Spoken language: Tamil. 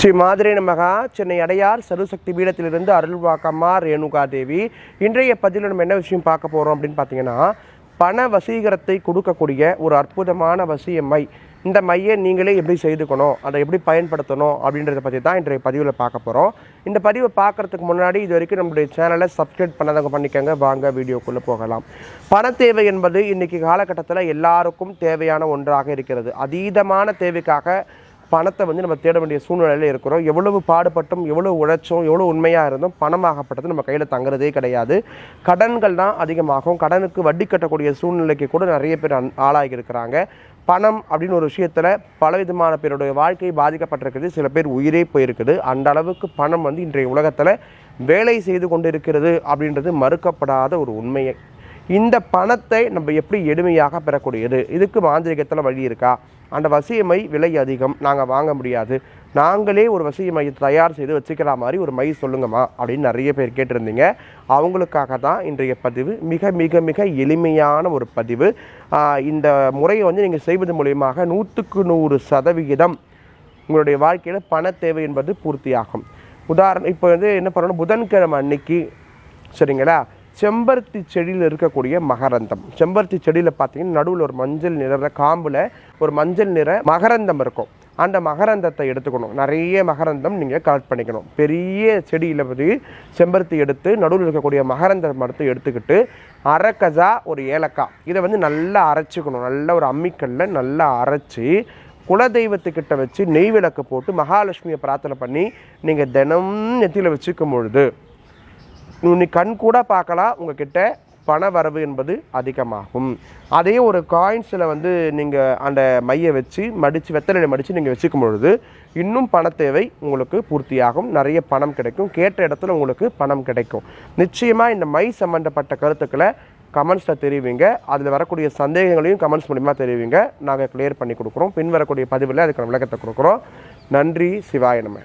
ஸ்ரீ மாதிரி நமகா சென்னை அடையார் சருசக்தி பீடத்திலிருந்து அருள்வாக்கம்மா ரேணுகா தேவி இன்றைய பதிவில் நம்ம என்ன விஷயம் பார்க்க போகிறோம் அப்படின்னு பார்த்தீங்கன்னா பண வசீகரத்தை கொடுக்கக்கூடிய ஒரு அற்புதமான வசிய மை. இந்த மையை நீங்களே எப்படி செய்துக்கணும் அதை எப்படி பயன்படுத்தணும் அப்படின்றத பற்றி தான் இன்றைய பதிவில் பார்க்க போகிறோம் இந்த பதிவை பார்க்குறதுக்கு முன்னாடி இது வரைக்கும் நம்முடைய சேனலை சப்ஸ்கிரைப் பண்ணதவங்க பண்ணிக்கோங்க வாங்க வீடியோக்குள்ளே போகலாம். பண தேவை என்பது இன்றைக்கி காலகட்டத்தில் எல்லாருக்கும் தேவையான ஒன்றாக இருக்கிறது. அதீதமான தேவைக்காக பணத்தை வந்து நம்ம தேட வேண்டிய சூழ்நிலையில் இருக்கிறோம். எவ்வளவு பாடுபட்டும் எவ்வளவு உழைச்சோம் எவ்வளோ உண்மையாக இருந்தோம் பணமாகப்பட்டது நம்ம கையில் தங்குறதே கிடையாது. கடன்கள் தான் அதிகமாகும். கடனுக்கு வட்டி கட்டக்கூடிய சூழ்நிலைக்கு கூட நிறைய பேர் ஆளாகி இருக்கிறாங்க பணம் அப்படின்னு ஒரு விஷயத்தில் பலவிதமான பேருடைய வாழ்க்கை பாதிக்கப்பட்டிருக்குது. சில பேர் உயிரே போயிருக்குது. அந்த அளவுக்கு பணம் வந்து இன்றைய உலகத்தில் வேலை செய்து கொண்டிருக்கிறது அப்படின்றது மறுக்கப்படாத ஒரு உண்மையை இந்த பணத்தை நம்ம எப்படி எளிமையாக பெறக்கூடியது? இதுக்கு மாந்திரிகத்தில் வழி இருக்கா? அந்த வசியமை விலை அதிகம் நாங்கள் வாங்க முடியாது. நாங்களே ஒரு வசிய தயார் செய்து வச்சுக்கிற மாதிரி ஒரு மை சொல்லுங்கம்மா அப்படின்னு நிறைய பேர் கேட்டிருந்தீங்க. அவங்களுக்காக தான் இன்றைய பதிவு. மிக மிக மிக எளிமையான ஒரு பதிவு. இந்த முறையை வந்து நீங்கள் செய்வது மூலியமாக நூற்றுக்கு நூறு சதவிகிதம் உங்களுடைய வாழ்க்கையில் பண தேவை என்பது பூர்த்தியாகும். உதாரணம் இப்போ வந்து என்ன பண்ணணும்? புதன்கிழமை அன்னைக்கு சரிங்களா? செம்பருத்தி செடியில் இருக்கக்கூடிய மகரந்தம். செம்பருத்தி செடியில் பார்த்தீங்கன்னா நடுவில் ஒரு மஞ்சள் நிற காம்பில் ஒரு மஞ்சள் நிற மகரந்தம் இருக்கும். அந்த மகரந்தத்தை எடுத்துக்கணும். நிறைய மகரந்தம் நீங்கள் கலெக்ட் பண்ணிக்கணும். பெரிய செடியில் பற்றி செம்பருத்தி எடுத்து நடுவில் இருக்கக்கூடிய மகரந்த மரத்தை எடுத்துக்கிட்டு அரக்கஜா ஒரு ஏலக்காய். இதை வந்து நல்லா அரைச்சிக்கணும். நல்ல ஒரு அம்மிக்கல்ல நல்லா அரைச்சி குலதெய்வத்துக்கிட்ட வச்சு நெய் விளக்கு போட்டு மகாலட்சுமியை பிரார்த்தனை பண்ணி நீங்கள் தினம் நெத்தியில் வச்சுக்கும் பொழுது நீ கண் கூட பார்க்கலாம் உங்ககிட்ட பண வரவு என்பது அதிகமாகும். அதே ஒரு காயின்ஸில் வந்து நீங்கள் அந்த மையை வச்சு மடித்து வெத்தலையை மடித்து நீங்கள் வச்சுக்கும் பொழுது இன்னும் பண தேவை உங்களுக்கு பூர்த்தியாகும். நிறைய பணம் கிடைக்கும். கேட்ட இடத்துல உங்களுக்கு பணம் கிடைக்கும். நிச்சயமாக இந்த மை சம்மந்தப்பட்ட கருத்துக்களை கமெண்ட்ஸில் தெரிவிங்க. அதில் வரக்கூடிய சந்தேகங்களையும் கமெண்ட்ஸ் மூலிமா தெரிவிங்க. நாங்கள் கிளியர் பண்ணி கொடுக்குறோம். பின் வரக்கூடிய பதிவில் அதுக்கான விளக்கத்தை கொடுக்குறோம். நன்றி. சிவாய நம்ம